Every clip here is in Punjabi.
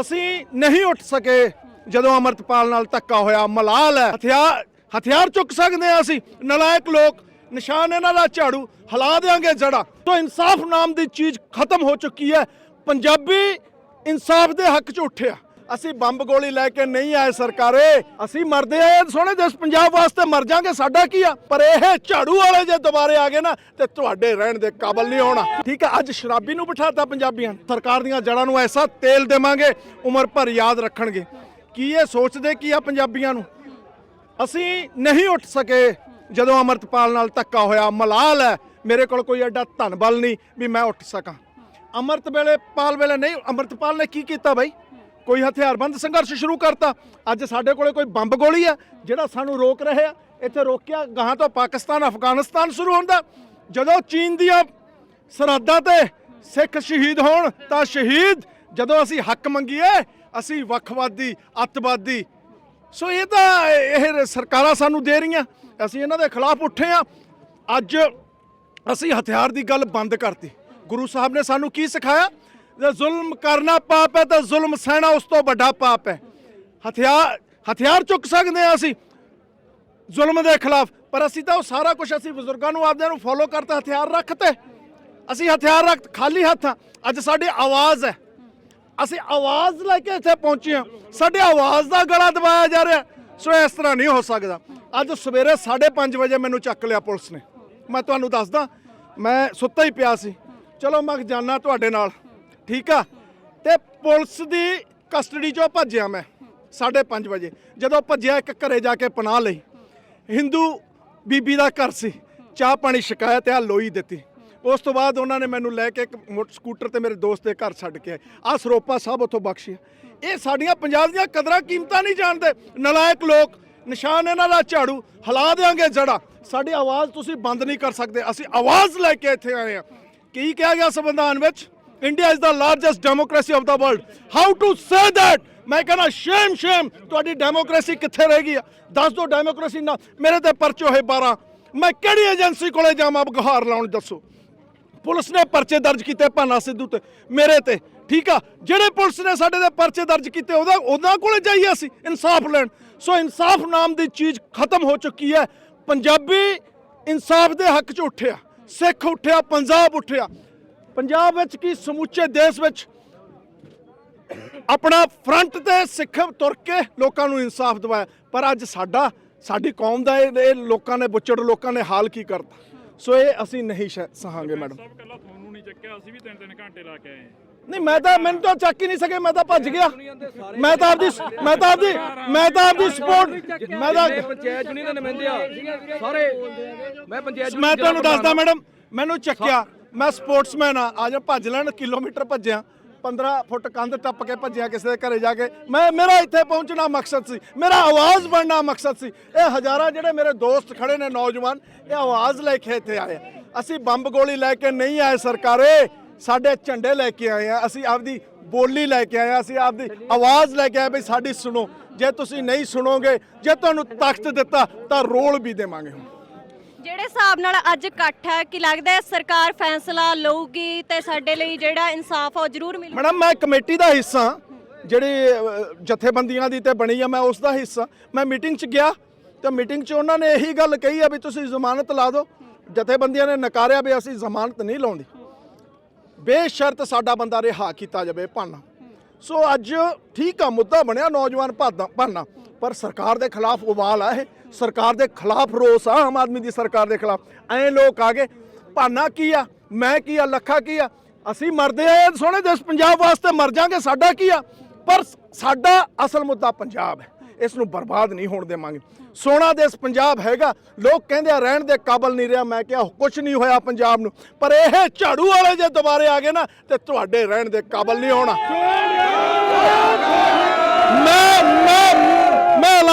ਅਸੀਂ ਨਹੀਂ ਉੱਠ ਸਕੇ ਜਦੋਂ ਅਮਰਤਪਾਲ ਨਾਲ ਧੱਕਾ ਹੋਇਆ, ਮਲਾਲ ਹੈ। ਹਥਿਆਰ ਹਥਿਆਰ ਚੁੱਕ ਸਕਦੇ ਹਾਂ ਅਸੀਂ। ਨਲਾਇਕ ਲੋਕ, ਨਿਸ਼ਾਨ ਇਹਨਾਂ ਦਾ ਝਾੜੂ, ਹਲਾ ਦੇਾਂਗੇ ਜੜਾ ਤੋਂ ਇਨਸਾਫ ਨਾਮ ਦੀ ਚੀਜ਼ ਖਤਮ ਹੋ ਚੁੱਕੀ ਹੈ। ਪੰਜਾਬੀ ਇਨਸਾਫ ਦੇ ਹੱਕ 'ਚ ਉੱਠਿਆ। ਅਸੀਂ ਬੰਬ ਗੋਲੀ ਲੈ ਕੇ ਨਹੀਂ ਆਏ ਸਰਕਾਰੇ, ਅਸੀਂ ਮਰਦੇ ਆਏ ਸੋਹਣੇ ਦੇਸ਼ ਪੰਜਾਬ ਵਾਸਤੇ ਮਰ ਜਾਾਂਗੇ, ਸਾਡਾ ਕੀ ਆ? ਪਰ ਇਹ ਝਾੜੂ ਵਾਲੇ ਜੇ ਦੁਬਾਰੇ ਆ ਗਏ ਨਾ, ਤੇ ਤੁਹਾਡੇ ਰਹਿਣ ਦੇ ਕਾਬਲ ਨਹੀਂ ਹੋਣਾ। ਠੀਕ ਆ, ਅੱਜ ਸ਼ਰਾਬੀ ਨੂੰ ਬਿਠਾਤਾ ਪੰਜਾਬੀਆਂ ਸਰਕਾਰ ਦੀਆਂ ਜੜਾਂ ਨੂੰ ਐਸਾ ਤੇਲ ਦੇਵਾਂਗੇ, ਉਮਰ ਭਰ ਯਾਦ ਰੱਖਣਗੇ। ਕੀ ਇਹ ਸੋਚਦੇ ਕੀ ਆ ਪੰਜਾਬੀਆਂ ਨੂੰ? ਅਸੀਂ ਨਹੀਂ ਉੱਠ ਸਕੇ ਜਦੋਂ ਅਮਰਤਪਾਲ ਨਾਲ ਧੱਕਾ ਹੋਇਆ, ਮਲਾਲ ਹੈ, ਮੇਰੇ ਕੋਲ ਕੋਈ ਐਡਾ ਧਨਬਲ ਨਹੀਂ ਵੀ ਮੈਂ ਉੱਠ ਸਕਾਂ। ਅਮਰਤ ਵੇਲੇ, ਪਾਲ ਵੇਲੇ ਨਹੀਂ, ਅਮਰਤਪਾਲ ਨੇ ਕੀ ਕੀਤਾ ਬਾਈ? ਕੋਈ ਹਥਿਆਰਬੰਦ ਸੰਘਰਸ਼ ਸ਼ੁਰੂ ਕਰਤਾ। ਅੱਜ ਸਾਡੇ ਕੋਲੇ ਕੋਈ ਬੰਬ ਗੋਲੀ ਆ, ਜਿਹੜਾ ਸਾਨੂੰ ਰੋਕ ਰਹੇ ਆ। ਇੱਥੇ ਰੋਕਿਆ ਗਾਹਾਂ ਤੋਂ ਪਾਕਿਸਤਾਨ, ਅਫਗਾਨਿਸਤਾਨ ਸ਼ੁਰੂ ਹੁੰਦਾ। ਜਦੋਂ ਚੀਨ ਦੀਆਂ ਸਰਹੱਦਾਂ ਤੇ ਸਿੱਖ ਸ਼ਹੀਦ ਹੋਣ, ਤਾਂ ਸ਼ਹੀਦ ਜਦੋਂ ਅਸੀਂ ਹੱਕ ਮੰਗੀਏ, ਅਸੀਂ ਵੱਖਵਾਦੀ, ਅੱਤਵਾਦੀ। ਸੋ ਇਹ ਤਾਂ ਇਹ ਸਰਕਾਰਾਂ ਸਾਨੂੰ ਦੇ ਰਹੀਆਂ। ਅਸੀਂ ਇਹਨਾਂ ਦੇ ਖਿਲਾਫ ਉੱਠੇ ਆ। ਅੱਜ ਅਸੀਂ ਹਥਿਆਰ ਦੀ ਗੱਲ ਬੰਦ ਕਰਤੀ। ਗੁਰੂ ਸਾਹਿਬ ਨੇ ਸਾਨੂੰ ਕੀ ਸਿਖਾਇਆ? ਜੇ ਜ਼ੁਲਮ ਕਰਨਾ ਪਾਪ ਹੈ, ਤਾਂ ਜ਼ੁਲਮ ਸਹਿਣਾ ਉਸ ਤੋਂ ਵੱਡਾ ਪਾਪ ਹੈ। ਹਥਿਆਰ ਹਥਿਆਰ ਚੁੱਕ ਸਕਦੇ ਆ ਅਸੀਂ ਜ਼ੁਲਮ ਦੇ ਖਿਲਾਫ, ਪਰ ਅਸੀਂ ਤਾਂ ਉਹ ਸਾਰਾ ਕੁਝ ਅਸੀਂ ਬਜ਼ੁਰਗਾਂ ਨੂੰ, ਆਪਦਿਆਂ ਨੂੰ ਫੋਲੋ ਕਰਤਾ, ਹਥਿਆਰ ਰੱਖਤੇ ਅਸੀਂ ਹਥਿਆਰ ਰੱਖ, ਖਾਲੀ ਹੱਥ ਹਾਂ। ਅੱਜ ਸਾਡੀ ਆਵਾਜ਼ ਹੈ। ਅਸੀਂ ਆਵਾਜ਼ ਲੈ ਕੇ ਇੱਥੇ ਪਹੁੰਚੇ ਹਾਂ। ਸਾਡੇ ਆਵਾਜ਼ ਦਾ ਗਲਾ ਦਬਾਇਆ ਜਾ ਰਿਹਾ। ਸੋ ਇਸ ਤਰ੍ਹਾਂ ਨਹੀਂ ਹੋ ਸਕਦਾ। ਅੱਜ ਸਵੇਰੇ 5:30 ਵਜੇ ਮੈਨੂੰ ਚੱਕ ਲਿਆ ਪੁਲਿਸ ਨੇ। ਮੈਂ ਤੁਹਾਨੂੰ ਦੱਸਦਾ, ਮੈਂ ਸੁੱਤਾ ਹੀ ਪਿਆ ਸੀ। ਚਲੋ, ਮੈਂ ਜਾਣਾ ਤੁਹਾਡੇ ਨਾਲ। ਠੀਕ ਆ? ਤੇ ਪੁਲਿਸ ਦੀ ਕਸਟਡੀ ਚੋਂ ਭੱਜਿਆ ਮੈਂ 5:30 ਵਜੇ। ਜਦੋਂ ਭੱਜਿਆ, ਇੱਕ ਘਰੇ ਜਾ ਕੇ ਪਨਾਹ ਲਈ। ਹਿੰਦੂ ਬੀਬੀ ਦਾ ਘਰ ਸੀ। ਚਾਹ ਪਾਣੀ ਸ਼ਿਕਾਇਤ ਆ ਲੋਈ ਦਿੱਤੀ। ਉਸ ਤੋਂ ਬਾਅਦ ਉਹਨਾਂ ਨੇ ਮੈਨੂੰ ਲੈ ਕੇ ਇੱਕ ਮੋਟਰ ਸਕੂਟਰ ਤੇ ਮੇਰੇ ਦੋਸਤ ਦੇ ਘਰ ਛੱਡ ਕੇ ਆਏ। ਆ ਸਰੋਪਾ ਸਾਹਿਬ ਉੱਥੋਂ ਬਖਸ਼ਿਆ ਇਹ ਸਾਡੀਆਂ ਪੰਜਾਬ ਦੀਆਂ ਕਦਰਾਂ ਕੀਮਤਾਂ ਨਹੀਂ ਜਾਣਦੇ। ਨਲਾਇਕ ਲੋਕ, ਨਿਸ਼ਾਨ ਇਹਨਾਂ ਦਾ ਝਾੜੂ, ਹਲਾ ਦੇਾਂਗੇ ਜੜਾ। ਸਾਡੀ ਆਵਾਜ਼ ਤੁਸੀਂ ਬੰਦ ਨਹੀਂ ਕਰ ਸਕਦੇ। ਅਸੀਂ ਆਵਾਜ਼ ਲੈ ਕੇ ਇੱਥੇ ਆਏ ਆ। ਕੀ ਕਿਹਾ ਗਿਆ ਸੰਵਿਧਾਨ ਵਿੱਚ? India is the largest democracy of the world how to say that ਮੈਂ ਕਹਿੰਦਾ ਸ਼ੇਮ ਸ਼ੇਮ ਤੁਹਾਡੀ ਡੈਮੋਕ੍ਰੇਸੀ ਕਿੱਥੇ ਰਹਿ ਗਈ ਆ ਦੱਸ ਦੋ ਡੈਮੋਕ੍ਰੇਸੀ ਨਾ ਮੇਰੇ ਤੇ ਪਰਚੇ ਹੋਏ 12 ਮੈਂ ਕਿਹੜੀ ਏਜੰਸੀ ਕੋਲੇ ਜਾਵਾਂ ਗੁਹਾਰ ਲਾਉਣ ਦੱਸੋ ਪੁਲਿਸ ਨੇ ਪਰਚੇ ਦਰਜ ਕੀਤੇ ਭਾਨਾ ਸਿੱਧੂ ਤੇ ਮੇਰੇ ਤੇ ਠੀਕ ਆ ਜਿਹੜੇ ਪੁਲਿਸ ਨੇ ਸਾਡੇ ਤੇ ਪਰਚੇ ਦਰਜ ਕੀਤੇ ਉਹਦਾ ਉਹਨਾਂ ਕੋਲੇ ਜਾਈਏ ਅਸੀਂ ਇਨਸਾਫ ਲੈਣ ਸੋ ਇਨਸਾਫ ਨਾਮ ਦੀ ਚੀਜ਼ ਖਤਮ ਹੋ ਚੁੱਕੀ ਹੈ ਪੰਜਾਬੀ ਇਨਸਾਫ ਦੇ ਹੱਕ 'ਚ ਉੱਠਿਆ ਸਿੱਖ ਉੱਠਿਆ ਪੰਜਾਬ ਉੱਠਿਆ ਪੰਜਾਬ ਵਿੱਚ ਕੀ ਸਮੁੱਚੇ ਦੇਸ਼ ਵਿੱਚ ਆਪਣਾ ਫਰੰਟ ਤੇ ਸਿੱਖ ਤੁਰ ਕੇ ਲੋਕਾਂ ਨੂੰ ਇਨਸਾਫ ਦਿਵਾਇਆ। ਪਰ ਅੱਜ ਸਾਡਾ ਸਾਡੀ ਕੌਮ ਦਾ ਇਹ ਲੋਕਾਂ ਨੇ ਬੁੱਚੜ ਲੋਕਾਂ ਨੇ ਹਾਲ ਕੀ ਕਰਤਾ। ਸੋ ਇਹ ਅਸੀਂ ਨਹੀਂ ਸਹਾਂਗੇ ਮੈਡਮ। ਸਭ ਕੱਲਾ ਤੁਹਾਨੂੰ ਨਹੀਂ ਚੱਕਿਆ ਅਸੀਂ ਵੀ ਤਿੰਨ ਤਿੰਨ ਘੰਟੇ ਲਾ ਕੇ ਆਏ ਨਹੀਂ ਮੈਂ ਤਾਂ ਮੈਨੂੰ ਤਾਂ ਚੱਕ ਹੀ ਨਹੀਂ ਸਕੇ ਮੈਂ ਤਾਂ ਭੱਜ ਗਿਆ। ਮੈਂ ਤਾਂ ਆਪਦੀ ਮੈਂ ਤਾਂ ਆਪਦੀ ਮੈਂ ਤਾਂ ਆਪਦੀ ਸਪੋਰਟ ਮੈਂ ਤਾਂ ਪੰਚਾਇਤ ਯੂਨੀਅਨ ਦੇ ਨੁਮਾਇੰਦੇ ਆ ਸਾਰੇ ਮੈਂ ਪੰਚਾਇਤ ਮੈਂ ਤੁਹਾਨੂੰ ਦੱਸਦਾ ਮੈਡਮ ਮੈਨੂੰ ਚੱਕਿਆ। ਮੈਂ ਸਪੋਰਟਸਮੈਨ ਆ ਆ ਜਾ ਭੱਜ ਲੈਣ, ਕਿਲੋਮੀਟਰ ਭੱਜਿਆ। 15 ਫੁੱਟ ਕੰਧ ਟੱਪ ਕੇ ਭੱਜਿਆ ਕਿਸੇ ਦੇ ਘਰੇ ਜਾ ਕੇ। ਮੈਂ ਮੇਰਾ ਇੱਥੇ ਪਹੁੰਚਣਾ ਮਕਸਦ ਸੀ, ਮੇਰਾ ਆਵਾਜ਼ ਬਣਨਾ ਮਕਸਦ ਸੀ। ਇਹ ਹਜ਼ਾਰਾਂ ਜਿਹੜੇ ਮੇਰੇ ਦੋਸਤ ਖੜੇ ਨੇ ਨੌਜਵਾਨ, ਇਹ ਆਵਾਜ਼ ਲੈ ਕੇ ਇੱਥੇ ਆਏ ਅਸੀਂ ਬੰਬ ਗੋਲੀ ਲੈ ਕੇ ਨਹੀਂ ਆਏ ਸਰਕਾਰੇ, ਸਾਡੇ ਝੰਡੇ ਲੈ ਕੇ ਆਏ ਆ, ਅਸੀਂ ਆਪਦੀ ਬੋਲੀ ਲੈ ਕੇ ਆਏ ਆ, ਅਸੀਂ ਆਪਦੀ ਆਵਾਜ਼ ਲੈ ਕੇ ਆਏ ਵੀ ਸਾਡੀ ਸੁਣੋ। ਜੇ ਤੁਸੀਂ ਨਹੀਂ ਸੁਣੋਗੇ, ਜੇ ਤੁਹਾਨੂੰ ਤਖਤ ਦਿੱਤਾ, ਤਾਂ ਰੋਲ ਵੀ ਦੇਵਾਂਗੇ ਹੁਣ। ਜਿਹੜੇ ਹਿਸਾਬ ਨਾਲ ਅੱਜ ਇਕੱਠ ਹੈ, ਕਿ ਲੱਗਦਾ ਹੈ ਸਰਕਾਰ ਫੈਸਲਾ ਲਊਗੀ ਤੇ ਸਾਡੇ ਲਈ ਜਿਹੜਾ ਇਨਸਾਫ ਆ ਉਹ ਜ਼ਰੂਰ ਮਿਲੂ? ਮੈਡਮ, ਮੈਂ ਕਮੇਟੀ ਦਾ ਹਿੱਸਾ ਜਿਹੜੀ ਜਥੇਬੰਦੀਆਂ ਦੀ ਤੇ ਬਣੀ ਆ, ਮੈਂ ਉਸ ਦਾ ਹਿੱਸਾ ਮੈਂ ਮੀਟਿੰਗ 'ਚ ਗਿਆ ਤੇ ਮੀਟਿੰਗ 'ਚ ਉਹਨਾਂ ਨੇ ਇਹੀ ਗੱਲ ਕਹੀ ਆ ਵੀ ਤੁਸੀਂ ਜ਼ਮਾਨਤ ਲਾ ਦਿਓ। ਜਥੇਬੰਦੀਆਂ ਨੇ ਨਕਾਰਿਆ ਵੀ ਅਸੀਂ ਜ਼ਮਾਨਤ ਨਹੀਂ ਲਾਉਂਦੇ। ਬੇਸ਼ਰਤ ਸਾਡਾ ਬੰਦਾ ਰਿਹਾ ਕੀਤਾ ਜਾਵੇ ਭਾਨਾ। ਸੋ ਅੱਜ ਠੀਕ ਆ, ਮੁੱਦਾ ਬਣਿਆ, ਨੌਜਵਾਨ ਭਾਦਾ, ਭਾਨਾ। ਪਰ ਸਰਕਾਰ ਦੇ ਖਿਲਾਫ ਉਬਾਲ ਆ ਇਹ। ਸਰਕਾਰ ਦੇ ਖਿਲਾਫ ਰੋਸ ਆ, ਆਮ ਆਦਮੀ ਦੀ ਸਰਕਾਰ ਦੇ ਖਿਲਾਫ। ਐ ਲੋਕ ਆ ਗਏ, ਭਾਨਾ ਕੀ ਆ? ਮੈਂ ਕੀ ਆ? ਲੱਖਾ ਕੀ ਆ? ਅਸੀਂ ਮਰਦੇ ਆਏ ਸੋਹਣੇ ਦੇਸ਼ ਪੰਜਾਬ ਵਾਸਤੇ ਮਰ ਜਾਾਂਗੇ, ਸਾਡਾ ਕੀ ਆ? ਪਰ ਸਾਡਾ ਅਸਲ ਮੁੱਦਾ ਪੰਜਾਬ ਹੈ। ਇਸ ਨੂੰ ਬਰਬਾਦ ਨਹੀਂ ਹੋਣ ਦੇਵਾਂਗੇ। ਸੋਹਣਾ ਦੇਸ਼ ਪੰਜਾਬ ਹੈਗਾ। ਲੋਕ ਕਹਿੰਦੇ ਆ, ਰਹਿਣ ਦੇ ਕਾਬਲ ਨਹੀਂ ਰਿਹਾ। ਮੈਂ ਕਿਹਾ ਕੁਝ ਨਹੀਂ ਹੋਇਆ ਪੰਜਾਬ ਨੂੰ। ਪਰ ਇਹ ਝਾੜੂ ਵਾਲੇ ਜੇ ਦੁਬਾਰੇ ਆ ਗਏ ਨਾ, ਤੇ ਤੁਹਾਡੇ ਰਹਿਣ ਦੇ ਕਾਬਲ ਨਹੀਂ ਹੋਣਾ। ਮੈਂ ਮੈਂ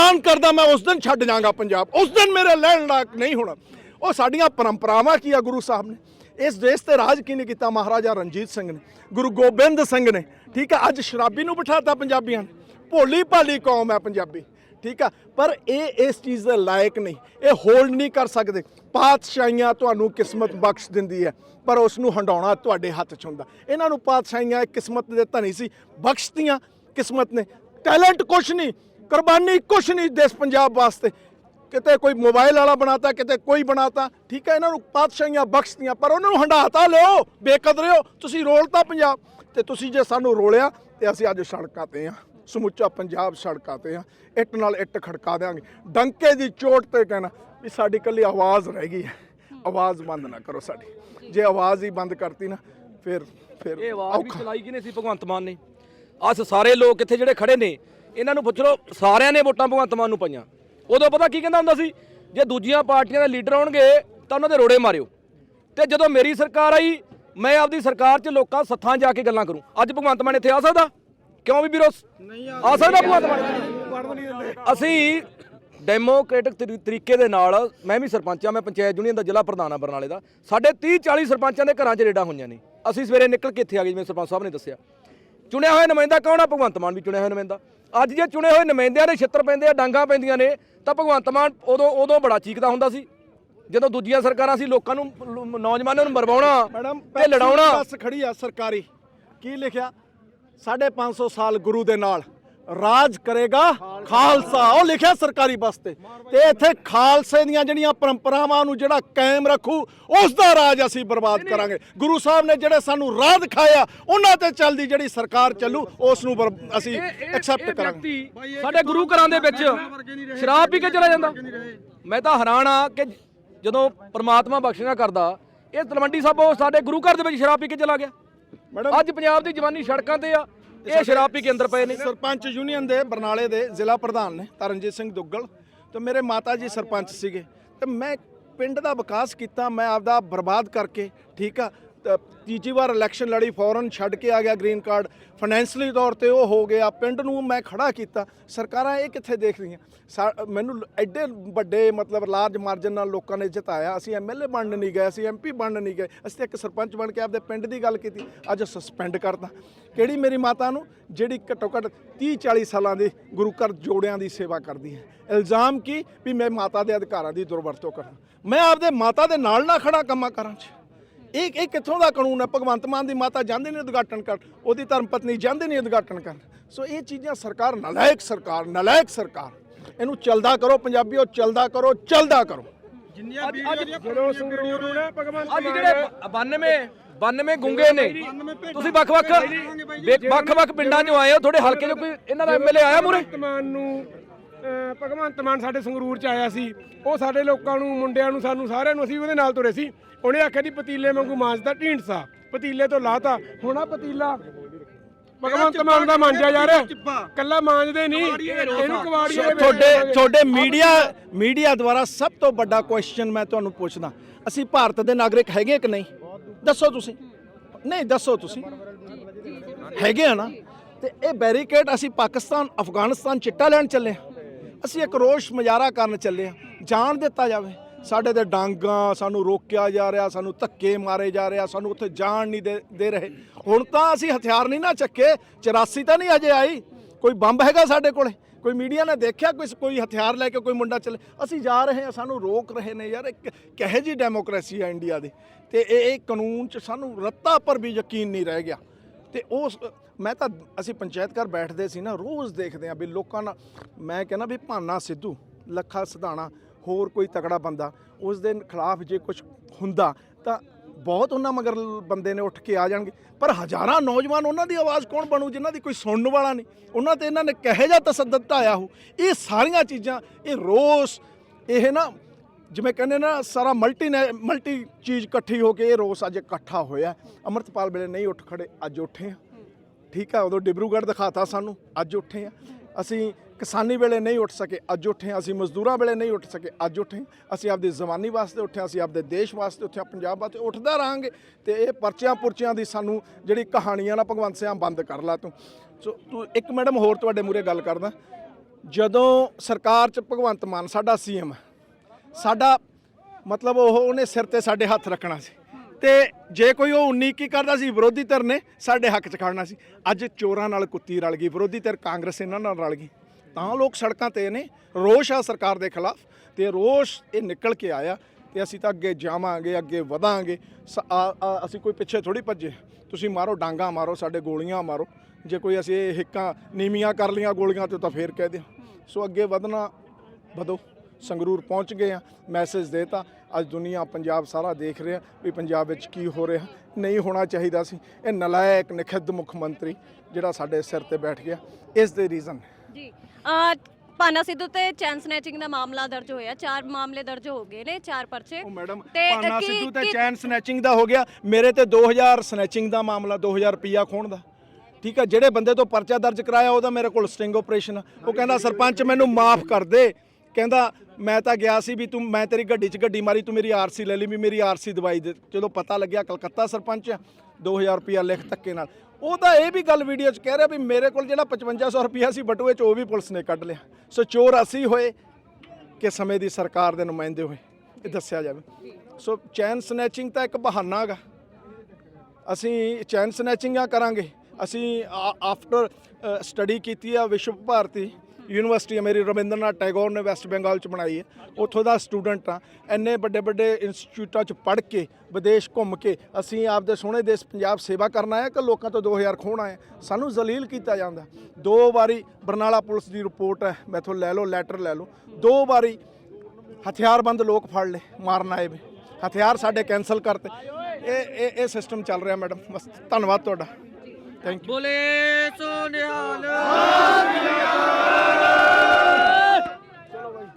ਐਲਾਨ ਕਰਦਾ, ਮੈਂ ਉਸ ਦਿਨ ਛੱਡ ਜਾਗਾ ਪੰਜਾਬ। ਉਸ ਦਿਨ ਮੇਰੇ ਲੈਣ ਲਾਇਕ ਨਹੀਂ ਹੋਣਾ। ਉਹ ਸਾਡੀਆਂ ਪਰੰਪਰਾਵਾਂ ਕੀ ਆ ਗੁਰੂ ਸਾਹਿਬ ਨੇ? ਇਸ ਦੇਸ਼ ਤੇ ਰਾਜ ਕਿਹਨੇ ਕੀਤਾ? ਮਹਾਰਾਜਾ ਰਣਜੀਤ ਸਿੰਘ ਨੇ, ਗੁਰੂ ਗੋਬਿੰਦ ਸਿੰਘ ਨੇ। ਠੀਕ ਆ, ਅੱਜ ਸ਼ਰਾਬੀ ਨੂੰ ਬਿਠਾਤਾ ਪੰਜਾਬੀਆਂ ਨੇ। ਭੋਲੀ ਭਾਲੀ ਕੌਮ ਹੈ ਪੰਜਾਬੀ। ਠੀਕ ਆ, ਪਰ ਇਹ ਇਸ ਚੀਜ਼ ਦੇ ਲਾਇਕ ਨਹੀਂ। ਇਹ ਹੋਲਡ ਨਹੀਂ ਕਰ ਸਕਦੇ। ਪਾਤਸ਼ਾਹੀਆਂ ਤੁਹਾਨੂੰ ਕਿਸਮਤ ਬਖਸ਼ ਦਿੰਦੀ ਹੈ, ਪਰ ਉਸ ਨੂੰ ਹੰਡਾਉਣਾ ਤੁਹਾਡੇ ਹੱਥ 'ਚ ਹੁੰਦਾ। ਇਹਨਾਂ ਨੂੰ ਪਾਤਸ਼ਾਹੀਆਂ ਕਿਸਮਤ ਦੇ ਧਨੀ ਸੀ। ਬਖਸ਼ਤੀਆਂ ਕਿਸਮਤ ਨੇ। ਟੈਲੈਂਟ ਕੁਛ ਨਹੀਂ। ਕੁਰਬਾਨੀ ਕੁਛ ਨਹੀਂ ਦੇਸ਼ ਪੰਜਾਬ ਵਾਸਤੇ। ਕਿਤੇ ਕੋਈ ਮੋਬਾਈਲ ਵਾਲਾ ਬਣਾਤਾ ਕਿਤੇ ਕੋਈ ਬਣਾਤਾ ਠੀਕ ਹੈ ਇਹਨਾਂ ਨੂੰ ਪਾਤਸ਼ਾਹੀਆਂ ਬਖਸ਼ਤੀਆਂ ਪਰ ਉਹਨਾਂ ਨੂੰ ਹੰਡਾਤਾ ਲਿਓ ਬੇਕਦਰਿਓ ਤੁਸੀਂ ਰੋਲਤਾ ਪੰਜਾਬ। ਤੇ ਤੁਸੀਂ ਜੇ ਸਾਨੂੰ ਰੋਲਿਆ ਤੇ ਅਸੀਂ ਅੱਜ ਸੜਕਾਂ ਤੇ ਆ ਸਮੁੱਚਾ ਪੰਜਾਬ ਸੜਕਾਂ ਤੇ ਆ ਇੱਟ ਨਾਲ ਇੱਟ ਖੜਕਾ ਦੇਾਂਗੇ ਡੰਕੇ ਦੀ ਚੋਟ ਤੇ ਕਹਿਣਾ ਵੀ ਸਾਡੀ ਕੱਲੀ ਆਵਾਜ਼ ਰਹਿ ਗਈ ਹੈ। ਆਵਾਜ਼ ਬੰਦ ਨਾ ਕਰੋ ਸਾਡੀ। ਜੇ ਆਵਾਜ਼ ਹੀ ਬੰਦ ਕਰਤੀ ਨਾ ਫਿਰ ਫਿਰ ਇਹ ਆਵਾਜ਼ ਵੀ ਚਲਾਈ ਕਿਨੇ ਸੀ ਭਗਵੰਤ ਮਾਨ ਨੇ? ਅਸ ਸਾਰੇ ਲੋਕ ਇੱਥੇ ਜਿਹੜੇ ਖੜੇ ਨੇ ਇਹਨਾਂ ਨੂੰ ਪੁੱਛ ਲਓ ਸਾਰਿਆਂ ਨੇ ਵੋਟਾਂ ਭਗਵੰਤ ਮਾਨ ਨੂੰ ਪਾਈਆਂ। ਉਦੋਂ ਪਤਾ ਕੀ ਕਹਿੰਦਾ ਹੁੰਦਾ ਸੀ ਜੇ ਦੂਜੀਆਂ ਪਾਰਟੀਆਂ ਦੇ ਲੀਡਰ ਆਉਣਗੇ ਤਾਂ ਉਹਨਾਂ ਦੇ ਰੋੜੇ ਮਾਰਿਓ। ਤੇ ਜਦੋਂ ਮੇਰੀ ਸਰਕਾਰ ਆਈ ਮੈਂ ਆਪਦੀ ਸਰਕਾਰ 'ਚ ਲੋਕਾਂ ਸੱਥਾਂ ਜਾ ਕੇ ਗੱਲਾਂ ਕਰੂੰ। ਅੱਜ ਭਗਵੰਤ ਮਾਨ ਇੱਥੇ ਆ ਸਕਦਾ? ਕਿਉਂ ਵੀ ਵੀਰੋ? ਆ ਸਕਦਾ ਭਗਵੰਤ ਮਾਨ? ਅਸੀਂ ਡੈਮੋਕ੍ਰੈਟਿਕ ਤਰੀ- ਤਰੀਕੇ ਦੇ ਨਾਲ ਮੈਂ ਵੀ ਸਰਪੰਚ ਆ ਮੈਂ ਪੰਚਾਇਤ ਯੂਨੀਅਨ ਦਾ ਜ਼ਿਲ੍ਹਾ ਪ੍ਰਧਾਨ ਆ ਬਰਨਾਲੇ ਦਾ ਸਾਡੇ 30 40 ਸਰਪੰਚਾਂ ਦੇ ਘਰਾਂ 'ਚ ਰੇਡਾਂ ਹੋਈਆਂ ਨੇ। ਅਸੀਂ ਸਵੇਰੇ ਨਿਕਲ ਕੇ ਇੱਥੇ ਆ ਗਏ ਜਿਵੇਂ ਸਰਪੰਚ ਸਾਹਿਬ ਨੇ ਦੱਸਿਆ। ਚੁਣਿਆ ਹੋਇਆ ਨੁਮਾਇੰਦਾ ਕੌਣ ਆ? ਭਗਵੰਤ ਮਾਨ ਵੀ ਚੁਣਿਆ ਹੋਇਆ ਨੁਮਾਇੰਦਾ। ਅੱਜ ਜੇ ਚੁਣੇ ਹੋਏ ਨੁਮਾਇੰਦਿਆਂ ਦੇ ਛਿੱਤਰ ਪੈਂਦੇ ਆ ਡਾਂਗਾ ਪੈਂਦੀਆਂ ਨੇ ਤਾਂ ਭਗਵੰਤ ਮਾਨ ਉਦੋਂ ਉਦੋਂ ਬੜਾ ਚੀਕਦਾ ਹੁੰਦਾ ਸੀ। ਜਦੋਂ ਦੂਜੀਆਂ ਸਰਕਾਰਾਂ ਸੀ ਲੋਕਾਂ ਨੂੰ ਨੌਜਵਾਨਾਂ ਨੂੰ ਮਰਵਾਉਣਾ ਤੇ ਲੜਾਉਣਾ। ਬੱਸ ਖੜੀ ਆ ਸਰਕਾਰੀ। ਕੀ ਲਿਖਿਆ? 550 ਸਾਲ ਗੁਰੂ ਦੇ ਨਾਲ। ਰਾਜ ਕਰੇਗਾ ਖਾਲਸਾ। ਉਹ ਲਿਖਿਆ ਸਰਕਾਰੀ ਬੱਸ ਤੇ। ਤੇ ਇੱਥੇ ਖਾਲਸੇ ਦੀਆਂ ਜਿਹੜੀਆਂ ਪਰੰਪਰਾਵਾਂ ਨੂੰ ਜਿਹੜਾ ਕਾਇਮ ਰੱਖੂ ਉਸ ਦਾ ਰਾਜ ਅਸੀਂ ਬਰਬਾਦ ਕਰਾਂਗੇ। ਗੁਰੂ ਸਾਹਿਬ ਨੇ ਜਿਹੜੇ ਸਾਨੂੰ ਰਾਹ ਦਿਖਾਇਆ ਉਹਨਾਂ ਤੇ ਚੱਲਦੀ ਜਿਹੜੀ ਸਰਕਾਰ ਚੱਲੂ ਉਸ ਨੂੰ ਬਰ- ਅਸੀਂ ਐਕਸੈਪਟ ਕਰਾਂਗੇ। ਸਾਡੇ ਗੁਰੂ ਘਰਾਂ ਦੇ ਵਿੱਚ ਸ਼ਰਾਬ ਪੀ ਕੇ ਚਲਾ ਜਾਂਦਾ। ਮੈਂ ਤਾਂ ਹੈਰਾਨ ਆ ਕਿ ਜਦੋਂ ਪ੍ਰਮਾਤਮਾ ਬਖਸ਼ਿਸ਼ਾਂ ਕਰਦਾ ਇਹ ਤਲਵੰਡੀ ਸਾਹਿਬੋਂ ਸਾਡੇ ਗੁਰੂ ਘਰ ਦੇ ਵਿੱਚ ਸ਼ਰਾਬ ਪੀ ਕੇ ਚਲਾ ਗਿਆ। ਮੈਡਮ ਅੱਜ ਪੰਜਾਬ ਦੀ ਜਵਾਨੀ ਸੜਕਾਂ ਤੇ ਆ ਇਹ ਸ਼ਰਾਬ ਪੀ ਕੇ ਅੰਦਰ ਪਏ ਨੇ। ਸਰਪੰਚ ਯੂਨੀਅਨ ਦੇ, ਬਰਨਾਲੇ ਦੇ ਜ਼ਿਲ੍ਹਾ ਪ੍ਰਧਾਨ ਨੇ, ਤਰਨਜੀਤ ਸਿੰਘ ਦੁੱਗਲ ਤੇ ਮੇਰੇ ਮਾਤਾ ਜੀ ਸਰਪੰਚ ਸੀਗੇ। ਤੇ ਮੈਂ ਪਿੰਡ ਦਾ ਵਿਕਾਸ ਕੀਤਾ, ਮੈਂ ਆਪਦਾ ਬਰਬਾਦ ਕਰਕੇ ਠੀਕ ਆ ਤੀਜੀ ਵਾਰ ਇਲੈਕਸ਼ਨ ਲੜੀ, ਫੌਰਨ ਛੱਡ ਕੇ ਆ ਗਿਆ ਗ੍ਰੀਨ ਕਾਰਡ ਫਾਈਨੈਂਸ਼ਲੀ ਤੌਰ ਤੇ ਉਹ ਹੋ ਗਿਆ, ਪਿੰਡ ਨੂੰ ਮੈਂ ਖੜਾ ਕੀਤਾ। ਸਰਕਾਰਾਂ ਇਹ ਕਿੱਥੇ ਦੇਖਦੀਆਂ ਸਾ- ਮੈਨੂੰ ਐਡੇ ਵੱਡੇ ਮਤਲਬ ਲਾਰਜ ਮਾਰਜਨ ਨਾਲ ਲੋਕਾਂ ਨੇ ਜਿਤਾਇਆ। ਅਸੀਂ ਐਮਐਲਏ ਬਣਨ ਨਹੀਂ ਗਏ, ਅਸੀਂ ਐਮਪੀ ਬਣਨ ਨਹੀਂ ਗਏ। ਅਸੀਂ ਤਾਂ ਇੱਕ ਸਰਪੰਚ ਬਣ ਕੇ ਆਪਦੇ ਪਿੰਡ ਦੀ ਗੱਲ ਕੀਤੀ। ਅੱਜ ਸਸਪੈਂਡ ਕਰਤਾ। ਕਿਹੜੀ ਮੇਰੀ ਮਾਤਾ ਨੂੰ? ਜਿਹੜੀ ਘੱਟੋ ਘੱਟ 30 40 ਸਾਲਾਂ ਦੀ ਗੁਰੂ ਘਰ ਜੋੜਿਆਂ ਦੀ ਸੇਵਾ ਕਰਦੀ ਹੈ। ਇਲਜ਼ਾਮ ਕੀ? ਵੀ ਮੈਂ ਮਾਤਾ ਦੇ ਅਧਿਕਾਰਾਂ ਦੀ ਦੁਰਵਰਤੋਂ ਕਰਾਂ। ਮੈਂ ਆਪਦੇ ਮਾਤਾ ਦੇ ਨਾਲ ਨਾ ਖੜਾ ਕੰਮਾਂ ਕਰਾਂ ਚ। ਇਹ ਇਹ ਕਿੱਥੋਂ ਦਾ ਕਾਨੂੰਨ ਹੈ? ਭਗਵੰਤ ਮਾਨ ਦੀ ਮਾਤਾ ਜਾਂਦੇ ਨੇ ਉਦਘਾਟਨ ਕਰਨ ਉਹਦੀ ਧਰਮ ਪਤਨੀ ਜਾਂਦੇ ਨੇ ਉਦਘਾਟਨ ਕਰਨ। ਸੋ ਇਹ ਚੀਜ਼ਾਂ ਸਰਕਾਰ ਨਲਾਇਕ ਸਰਕਾਰ ਨਲਾਇਕ ਸਰਕਾਰ। ਇਹਨੂੰ ਚਲਦਾ ਕਰੋ ਪੰਜਾਬੀਓ ਚਲਦਾ ਕਰੋ ਚਲਦਾ ਕਰੋ। ਸੰਗਰੂਰ ਨੂੰ ਨਾ ਭਗਵੰਤ ਅੱਜ ਜਿਹੜੇ 92 92 ਗੁੰਗੇ ਨੇ। ਤੁਸੀਂ ਵੱਖ-ਵੱਖ ਵੱਖ-ਵੱਖ ਪਿੰਡਾਂ 'ਚੋਂ ਆਏ ਹੋ ਤੁਹਾਡੇ ਹਲਕੇ 'ਚ ਕੋਈ ਇਹਨਾਂ ਦਾ ਐਮਐਲਏ ਆਇਆ ਮੂਰੇ ਭਗਵੰਤ ਮਾਨ ਨੂੰ ਭਗਵੰਤ ਮਾਨ ਸਾਡੇ ਸੰਗਰੂਰ ਚ ਆਇਆ ਸੀ। ਉਹ ਸਾਡੇ ਲੋਕਾਂ ਨੂੰ ਮੁੰਡਿਆਂ ਨੂੰ ਸਾਨੂੰ ਸਾਰਿਆਂ ਨੂੰ ਅਸੀਂ ਉਹਦੇ ਨਾਲ ਤੁਰੇ ਸੀ। ਉਹਨੇ ਆਖਿਆ ਦੀ ਪਤੀਲੇ ਵਾਂਗੂ ਮਾਂਜਦਾ ਢੀਂਡਸਾ ਪਤੀਲੇ ਤੋਂ ਲਾਤਾ। ਹੁਣ ਆ ਪਤੀਲਾ। ਭਗਵੰਤ ਮਾਨ ਦਾ ਮਾਂਜਿਆ ਯਾਰ। ਕੱਲਾ ਮਾਂਜਦੇ ਨਹੀਂ। ਇਹਨੂੰ ਕਵਾੜੀਏ ਤੁਹਾਡੇ ਤੁਹਾਡੇ ਮੀਡੀਆ ਮੀਡੀਆ ਦੁਆਰਾ ਸਭ ਤੋਂ ਵੱਡਾ ਕੁਐਸਚਨ ਮੈਂ ਤੁਹਾਨੂੰ ਪੁੱਛਦਾ। ਅਸੀਂ ਭਾਰਤ ਦੇ ਨਾਗਰਿਕ ਹੈਗੇ ਕਿ ਨਹੀਂ? ਦੱਸੋ ਤੁਸੀਂ। ਨਹੀਂ ਦੱਸੋ ਤੁਸੀਂ। ਹੈਗੇ ਆ ਨਾ? ਤੇ ਇਹ ਬੈਰੀਕੇਡ ਅਸੀਂ ਪਾਕਿਸਤਾਨ ਅਫਗਾਨਿਸਤਾਨ ਚਿੱਟਾ ਲੈਣ ਚੱਲੇ ਹਾਂ। ਅਸੀਂ ਇੱਕ ਰੋਸ਼ ਮੁਜ਼ਾਹਰਾ ਕਰਨ ਚੱਲੇ ਆ ਜਾਣ ਦਿੱਤਾ ਜਾਵੇ। ਸਾਡੇ ਤੇ ਡਾਂਗਾ, ਸਾਨੂੰ ਰੋਕਿਆ ਜਾ ਰਿਹਾ, ਸਾਨੂੰ ਧੱਕੇ ਮਾਰੇ ਜਾ ਰਿਹਾ ਸਾਨੂੰ ਉੱਥੇ ਜਾਣ ਨਹੀਂ ਦੇ ਦੇ ਰਹੇ। ਹੁਣ ਤਾਂ ਅਸੀਂ ਹਥਿਆਰ ਨਹੀਂ ਨਾ ਚੱਕੇ 84 ਤਾਂ ਨਹੀਂ ਅਜੇ ਆਈ। ਕੋਈ ਬੰਬ ਹੈਗਾ ਸਾਡੇ ਕੋਲੇ? ਕੋਈ ਮੀਡੀਆ ਨੇ ਦੇਖਿਆ ਕੋਈ ਕੋਈ ਹਥਿਆਰ ਲੈ ਕੇ ਕੋਈ ਮੁੰਡਾ ਚੱਲੇ? ਅਸੀਂ ਜਾ ਰਹੇ ਹਾਂ, ਸਾਨੂੰ ਰੋਕ ਰਹੇ ਨੇ ਯਾਰ, ਇੱਕ ਕਹੇ ਜੀ ਡੈਮੋਕ੍ਰੇਸੀ ਆ ਇੰਡੀਆ ਦੀ? ਤੇ ਇਹ ਇਹ ਕਾਨੂੰਨ 'ਚ ਸਾਨੂੰ ਰੱਤਾ ਪਰ ਵੀ ਯਕੀਨ ਨਹੀਂ ਰਹਿ ਗਿਆ। ਤੇ ਉਸ, ਮੈਂ ਤਾਂ, ਅਸੀਂ ਪੰਚਾਇਤ ਘਰ ਬੈਠਦੇ ਸੀ ਨਾ, ਰੋਜ਼ ਦੇਖਦੇ ਆ ਵੀ ਲੋਕਾਂ ਨਾਲ, ਮੈਂ ਕਹਿੰਦਾ ਵੀ ਭਾਨਾ ਸਿੱਧੂ, ਲੱਖਾ ਸਿਧਾਣਾ ਹੋਰ ਕੋਈ ਤਕੜਾ ਬੰਦਾ ਉਸ ਦੇ ਖਿਲਾਫ ਜੇ ਕੁਝ ਹੁੰਦਾ ਤਾਂ ਬਹੁਤ ਉਹਨਾਂ ਮਗਰ ਬੰਦੇ ਨੇ ਉੱਠ ਕੇ ਆ ਜਾਣਗੇ। ਪਰ ਹਜ਼ਾਰਾਂ ਨੌਜਵਾਨ ਉਹਨਾਂ ਦੀ ਆਵਾਜ਼ ਕੌਣ ਬਣੂ ਜਿਨ੍ਹਾਂ ਦੀ ਕੋਈ ਸੁਣਨ ਵਾਲਾ ਨਹੀਂ? ਉਹਨਾਂ ਤੇ ਇਹਨਾਂ ਨੇ ਕਹੇ ਜਾ ਤਸੱਦਦ ਆਇਆ ਹੋ? ਇਹ ਸਾਰੀਆਂ ਚੀਜ਼ਾਂ, ਇਹ ਰੋਸ, ਇਹ ਨਾ ਜਿਵੇਂ ਕਹਿੰਦੇ ਨਾ ਸਾਰਾ ਮਲਟੀ ਮਲਟੀ ਚੀਜ਼ ਇਕੱਠੀ ਹੋ ਕੇ ਇਹ ਰੋਸ ਅੱਜ ਇਕੱਠਾ ਹੋਇਆ। ਅਮਰਤਪਾਲ ਵੇਲੇ ਨਹੀਂ ਉੱਠ ਖੜੇ, ਅੱਜ ਉੱਠੇ ਆ ਠੀਕ ਆ, ਉਦੋਂ ਡਿਬਰੂਗੜ੍ਹ ਦਿਖਾਤਾ ਸਾਨੂੰ, ਅੱਜ ਉੱਠੇ ਆ ਅਸੀਂ ਕਿਸਾਨੀ ਵੇਲੇ ਨਹੀਂ ਉੱਠ ਸਕੇ ਅੱਜ ਉੱਠੇ ਅਸੀਂ ਮਜ਼ਦੂਰਾਂ ਵੇਲੇ ਨਹੀਂ ਉੱਠ ਸਕੇ ਅੱਜ ਉੱਠੇ ਅਸੀਂ ਆਪਦੀ ਜ਼ਮਾਨੀ ਵਾਸਤੇ ਉੱਠੇ ਆ, ਅਸੀਂ ਆਪਦੇ ਦੇਸ਼ ਵਾਸਤੇ ਉੱਠੇ ਪੰਜਾਬ ਵਾਸਤੇ ਉੱਠਦਾ ਰਹਾਂਗੇ। ਤੇ ਇਹ ਪਰਚਿਆਂ ਪੁਰਚਿਆਂ ਦੀ ਸਾਨੂੰ ਜਿਹੜੀ ਕਹਾਣੀਆਂ ਨਾ ਭਗਵੰਤ ਸਿਆਂ ਬੰਦ ਕਰ ਲਾ ਤੂੰ। ਸੋ ਤੂੰ ਇੱਕ ਮੈਡਮ ਹੋਰ ਤੁਹਾਡੇ ਮੂਰੇ ਗੱਲ ਕਰਦਾ। ਜਦੋਂ ਸਰਕਾਰ ਚ ਭਗਵੰਤ ਮਾਨ ਸਾਡਾ ਸੀਐਮ ਸਾਡਾ ਮਤਲਬ ਉਹ ਉਹਨੇ ਸਿਰ ਤੇ ਸਾਡੇ ਹੱਥ ਰੱਖਣਾ ਸੀ। ਤੇ ਜੇ ਕੋਈ ਉਹ 19 ਕੀ ਕਰਦਾ ਸੀ ਵਿਰੋਧੀ ਧਿਰ ਨੇ ਸਾਡੇ ਹੱਕ 'ਚ ਖੜਨਾ ਸੀ। ਅੱਜ ਚੋਰਾਂ ਨਾਲ ਕੁੱਤੀ ਰਲ ਗਈ ਵਿਰੋਧੀ ਧਿਰ ਕਾਂਗਰਸ ਇਹਨਾਂ ਨਾਲ ਰਲ ਗਈ। ਤਾਂ ਲੋਕ ਸੜਕਾਂ ਤੇ ਨੇ, ਰੋਸ਼ ਆ ਸਰਕਾਰ ਦੇ ਖਿਲਾਫ ਤੇ ਰੋਸ਼ ਇਹ ਨਿਕਲ ਕੇ ਆਇਆ ਤੇ ਅਸੀਂ ਤਾਂ ਅੱਗੇ ਜਾਵਾਂਗੇ, ਅੱਗੇ ਵਧਾਂਗੇ। ਸ- ਆ- ਅਸੀਂ ਕੋਈ ਪਿੱਛੇ ਥੋੜੀ ਭੱਜੇ। ਤੁਸੀਂ ਮਾਰੋ ਡਾਂਗਾ ਮਾਰੋ, ਸਾਡੇ ਗੋਲੀਆਂ ਮਾਰੋ। ਜੇ ਕੋਈ ਅਸੀਂ ਇਹ ਹਿੱਕਾਂ, ਨੀਵੀਆਂ ਕਰ ਲੀਆਂ ਗੋਲੀਆਂ ਤੇ ਤਾਂ ਫੇਰ ਕਹਿ ਦਿਓ। ਸੋ ਅੱਗੇ ਵਧਣਾ ਵਧੋ, ਸੰਗਰੂਰ ਪਹੁੰਚ ਗਏ ਆ, ਮੈਸੇਜ ਦੇਤਾ। ਅੱਜ ਦੁਨੀਆ, ਪੰਜਾਬ ਸਾਰਾ ਦੇਖ ਰਿਹਾ ਵੀ ਪੰਜਾਬ ਵਿੱਚ ਕੀ ਹੋ ਰਿਹਾ। ਨਹੀਂ ਹੋਣਾ ਚਾਹੀਦਾ ਸੀ। ਇਹ ਨਲਾਇਕ, ਨਖਿੱਧ ਮੁੱਖ ਮੰਤਰੀ ਜਿਹੜਾ ਸਾਡੇ ਸਿਰ ਤੇ ਬੈਠ ਗਿਆ। ਇਸ ਦੇ ਰੀਜ਼ਨ ਜੀ। ਪਾਨਾ ਸਿੱਧੂ ਤੇ ਚੈਨ ਸਨੈਚਿੰਗ ਦਾ ਮਾਮਲਾ ਦਰਜ ਹੋਇਆ। ਚਾਰ ਮਾਮਲੇ ਦਰਜ ਹੋ ਗਏ ਨੇ ਚਾਰ ਪਰਚੇ। ਉਹ ਮੈਡਮ ਪਾਨਾ ਸਿੱਧੂ ਤੇ ਚੈਨ ਸਨੈਚਿੰਗ ਦਾ ਹੋ ਗਿਆ। ਮੇਰੇ ਤੇ 2000 ਸਨੈਚਿੰਗ ਦਾ ਮਾਮਲਾ 2000 ਰੁਪਿਆ ਖੋਣ ਦਾ। ਠੀਕ ਹੈ ਜਿਹੜੇ ਬੰਦੇ ਤੋਂ ਪਰਚਾ ਦਰਜ ਕਰਾਇਆ ਉਹਦਾ ਮੇਰੇ ਕੋਲ ਸਟਿੰਗ ਆਪਰੇਸ਼ਨ ਉਹ ਕਹਿੰਦਾ ਸਰਪੰਚ ਮੈਨੂੰ ਮਾਫ ਕਰ ਦੇ। ਕਹਿੰਦਾ ਮੈਂ ਤਾਂ ਗਿਆ ਸੀ ਵੀ ਤੂੰ ਮੈਂ ਤੇਰੀ ਗੱਡੀ 'ਚ ਗੱਡੀ ਮਾਰੀ ਤੂੰ ਮੇਰੀ ਆਰਸੀ ਲੈ ਲਈ ਵੀ ਮੇਰੀ ਆਰਸੀ ਦਵਾਈ ਦੇ ਜਦੋਂ ਪਤਾ ਲੱਗਿਆ ਕਲਕੱਤਾ ਸਰਪੰਚ ਆ, 2000 ਰੁਪਿਆ ਲਿਖ ਧੱਕੇ ਨਾਲ। ਉਹ ਤਾਂ ਇਹ ਵੀ ਗੱਲ ਵੀਡੀਓ 'ਚ ਕਹਿ ਰਿਹਾ ਵੀ ਮੇਰੇ ਕੋਲ ਜਿਹੜਾ 5500 ਰੁਪਿਆ ਸੀ ਬਟੂਏ 'ਚ, ਉਹ ਵੀ ਪੁਲਿਸ ਨੇ ਕੱਢ ਲਿਆ। ਸੋ ਚੋਰ ਅਸੀਂ ਹੋਏ ਕਿ ਸਮੇਂ ਦੀ ਸਰਕਾਰ ਦੇ ਨੁਮਾਇੰਦੇ ਹੋਏ, ਇਹ ਦੱਸਿਆ ਜਾਵੇ। ਸੋ ਚੈਨ ਸਨੈਚਿੰਗ ਤਾਂ ਇੱਕ ਬਹਾਨਾ ਹੈਗਾ। ਅਸੀਂ ਚੈਨ ਸਨੈਚਿੰਗਾਂ ਕਰਾਂਗੇ। ਅਸੀਂ ਆਫਟਰ ਸਟੱਡੀ ਕੀਤੀ ਆ ਵਿਸ਼ਵ ਭਾਰਤੀ। ਯੂਨੀਵਰਸਿਟੀ ਮੇਰੀ, ਰਵਿੰਦਰਨਾਥ ਟੈਗੋਰ ਨੇ ਵੈਸਟ ਬੰਗਾਲ ਚ ਬਣਾਈ ਹੈ। ਉੱਥੋਂ ਦਾ ਸਟੂਡੈਂਟ ਆ ਇੰਨੇ ਵੱਡੇ ਵੱਡੇ ਇੰਸਟੀਚਿਊਟਾਂ ਚ ਪੜ੍ਹ ਕੇ, ਵਿਦੇਸ਼ ਘੁੰਮ ਕੇ ਅਸੀਂ ਆਪਦੇ ਸੋਹਣੇ ਦੇਸ਼ ਪੰਜਾਬ ਸੇਵਾ ਕਰਨ ਆਏ ਕਿ ਲੋਕਾਂ ਤੋਂ 2000 ਖੋਣ ਆਏ ਸਾਨੂੰ ਜ਼ਲੀਲ ਕੀਤਾ ਜਾਂਦਾ ਦੋ ਵਾਰੀ ਬਰਨਾਲਾ ਪੁਲਿਸ ਦੀ ਰਿਪੋਰਟ ਹੈ। ਮੈਥੋਂ ਲੈ ਲਓ, ਲੈਟਰ ਲੈ ਲਓ। ਦੋ ਵਾਰੀ ਹਥਿਆਰਬੰਦ ਲੋਕ ਫੜ ਲਏ, ਮਾਰਨ ਆਏ ਵੇ। ਹਥਿਆਰ ਸਾਡੇ ਕੈਨਸਲ ਕਰਤੇ। ਇਹ ਇਹ ਇਹ ਸਿਸਟਮ ਚੱਲ ਰਿਹਾ ਮੈਡਮ। ਬਸ ਧੰਨਵਾਦ ਤੁਹਾਡਾ। ਥੈਂਕ ਯੂ ਬੋਲੇ ਸੋ ਨਿਹਾਲ